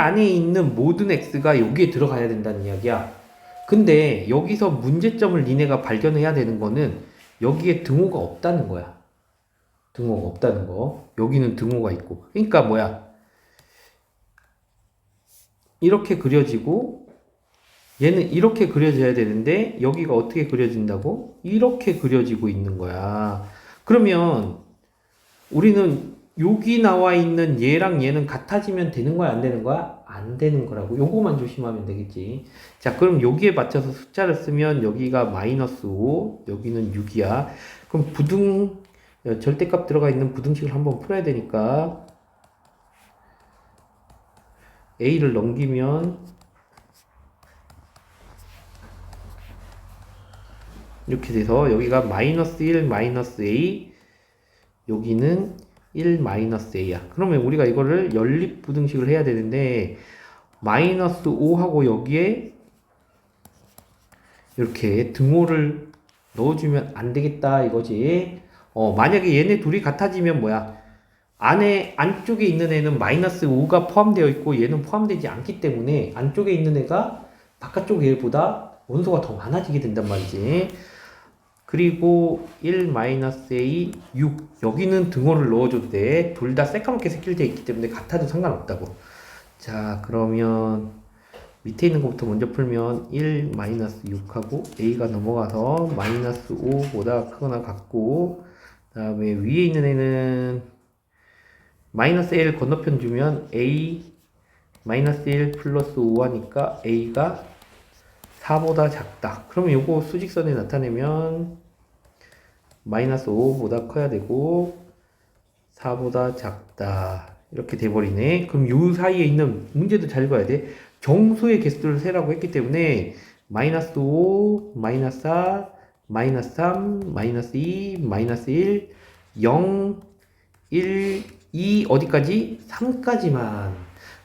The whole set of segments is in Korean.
안에 있는 모든 x가 여기에 들어가야 된다는 이야기야. 근데 여기서 문제점을 니네가 발견해야 되는 거는 여기에 등호가 없다는 거야. 등호가 없다는 거. 여기는 등호가 있고. 그러니까 뭐야? 이렇게 그려지고 얘는 이렇게 그려져야 되는데 여기가 어떻게 그려진다고? 이렇게 그려지고 있는 거야. 그러면 우리는 여기 나와 있는 얘랑 얘는 같아지면 되는 거야, 안 되는 거야? 안 되는 거라고. 요거만 조심하면 되겠지. 자, 그럼 여기에 맞춰서 숫자를 쓰면 여기가 마이너스 5, 여기는 6이야. 그럼 부등, 어, 절대값 들어가 있는 부등식을 한번 풀어야 되니까 a를 넘기면 이렇게 돼서 여기가 마이너스 1 마이너스 a 여기는 1 마이너스 a야. 그러면 우리가 이거를 연립 부등식을 해야 되는데 마이너스 5하고 여기에 이렇게 등호를 넣어주면 안 되겠다 이거지. 어 만약에 얘네 둘이 같아지면 뭐야? 안에 안쪽에 있는 애는 마이너스 5가 포함되어 있고 얘는 포함되지 않기 때문에 안쪽에 있는 애가 바깥쪽 애보다 원소가 더 많아지게 된단 말이지. 그리고 1 마이너스 a 6 여기는 등호를 넣어줘도 돼. 둘 다 새까맣게 색칠되어 있기 때문에 같아도 상관없다고. 자 그러면 밑에 있는 것부터 먼저 풀면 1 마이너스 6하고 a가 넘어가서 마이너스 5보다 크거나 같고 그 다음에 위에 있는 애는 마이너스 1 건너편 주면 a 마이너스 1 플러스 5 하니까 a가 4보다 작다. 그러면 요거 수직선에 나타내면 마이너스 5보다 커야 되고 4보다 작다. 이렇게 돼버리네. 그럼 요 사이에 있는 문제도 잘 봐야 돼. 정수의 개수를 세라고 했기 때문에 마이너스 5, 마이너스 4, 마이너스 3, 마이너스 2, 마이너스 1, 0, 1, 2 어디까지? 3까지만.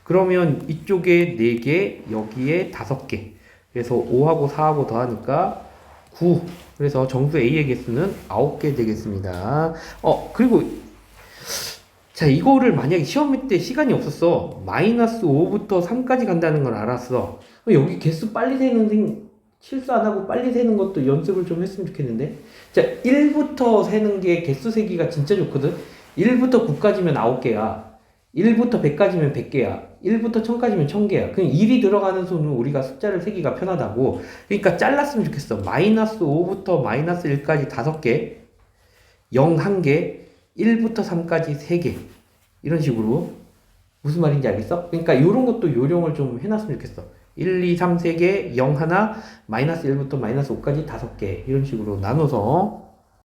그러면 이쪽에 4개, 여기에 5개. 그래서 5하고 4하고 더하니까 9. 그래서 정수 A의 개수는 9개 되겠습니다. 어, 그리고 자, 이거를 만약에 시험 때 시간이 없었어. 마이너스 5부터 3까지 간다는 걸 알았어. 여기 개수 빨리 세는 생, 실수 안 하고 빨리 세는 것도 연습을 좀 했으면 좋겠는데. 자, 1부터 세는 게 개수 세기가 진짜 좋거든. 1부터 9까지면 9개야. 1부터 100까지면 100개야. 1부터 1000까지면 1000개야. 그럼 1이 들어가는 수는 우리가 숫자를 세기가 편하다고. 그러니까 잘랐으면 좋겠어. 마이너스 5부터 마이너스 1까지 5개, 0 1개, 1부터 3까지 3개. 이런 식으로. 무슨 말인지 알겠어? 그러니까 이런 것도 요령을 좀 해놨으면 좋겠어. 1, 2, 3, 3개, 0 하나, 마이너스 1부터 마이너스 5까지 5개. 이런 식으로 나눠서